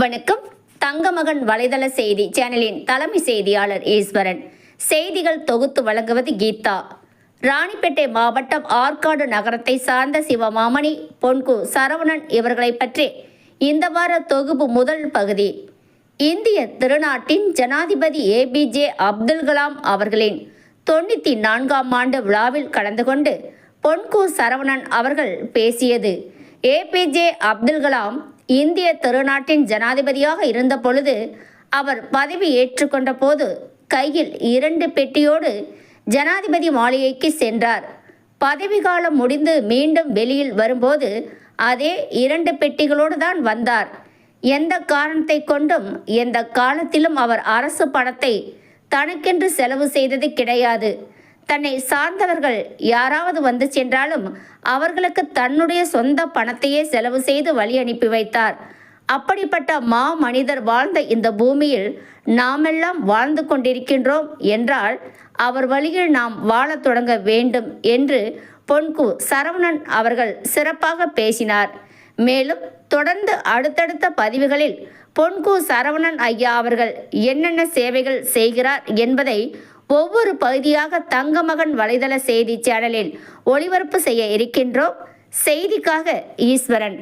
வணக்கம். தங்கமகன் வலைதள செய்தி சேனலின் தலைமை செய்தியாளர் ஈஸ்வரன். செய்திகள் தொகுத்து வழங்குவது கீதா. ராணிப்பேட்டை மாவட்டம் ஆற்காடு நகரத்தை சார்ந்த சிவமாமணி பொன்கு சரவணன் இவர்களை பற்றி இந்த வார தொகுப்பு முதல் பகுதி. இந்திய திருநாட்டின் ஜனாதிபதி ஏபிஜே அப்துல் கலாம் அவர்களின் தொண்ணூற்றி நான்காம் ஆண்டு விழாவில் கலந்து கொண்டு பொன்கு சரவணன் அவர்கள் பேசியது. ஏபிஜே அப்துல் கலாம் இந்திய திருநாட்டின் ஜனாதிபதியாக இருந்த பொழுது அவர் பதவி ஏற்றுக்கொண்ட போது கையில் இரண்டு பெட்டியோடு ஜனாதிபதி மாளிகைக்கு சென்றார். பதவி காலம் முடிந்து மீண்டும் வெளியில் வரும்போது அதே இரண்டு பெட்டிகளோடு தான் வந்தார். எந்த காரணத்தை கொண்டும் எந்த காலத்திலும் அவர் அரசு பணத்தை தனக்கென்று செலவு செய்தது கிடையாது. தன்னை சார்ந்தவர்கள் யாராவது வந்து சென்றாலும் அவர்களுக்கு தன்னுடைய சொந்த பணத்தையே செலவு செய்து வழி அனுப்பி வைத்தார். அப்படிப்பட்ட மா மனிதர் வாழ்ந்த இந்த பூமியில் நாமெல்லாம் வாழ்ந்து கொண்டிருக்கின்றோம் என்றால் அவர் வழியில் நாம் வாழத் தொடங்க வேண்டும் என்று பொன்கு சரவணன் அவர்கள் சிறப்பாக பேசினார். மேலும் தொடர்ந்து அடுத்தடுத்த பதிவுகளில் பொன்கு சரவணன் ஐயா அவர்கள் என்னென்ன சேவைகள் செய்கிறார் என்பதை ஒவ்வொரு பகுதியாக தங்கமகன் வலைதள செய்தி சேனலில் ஒளிபரப்பு செய்ய இருக்கின்றோம். செய்திக்காக ஈஸ்வரன்.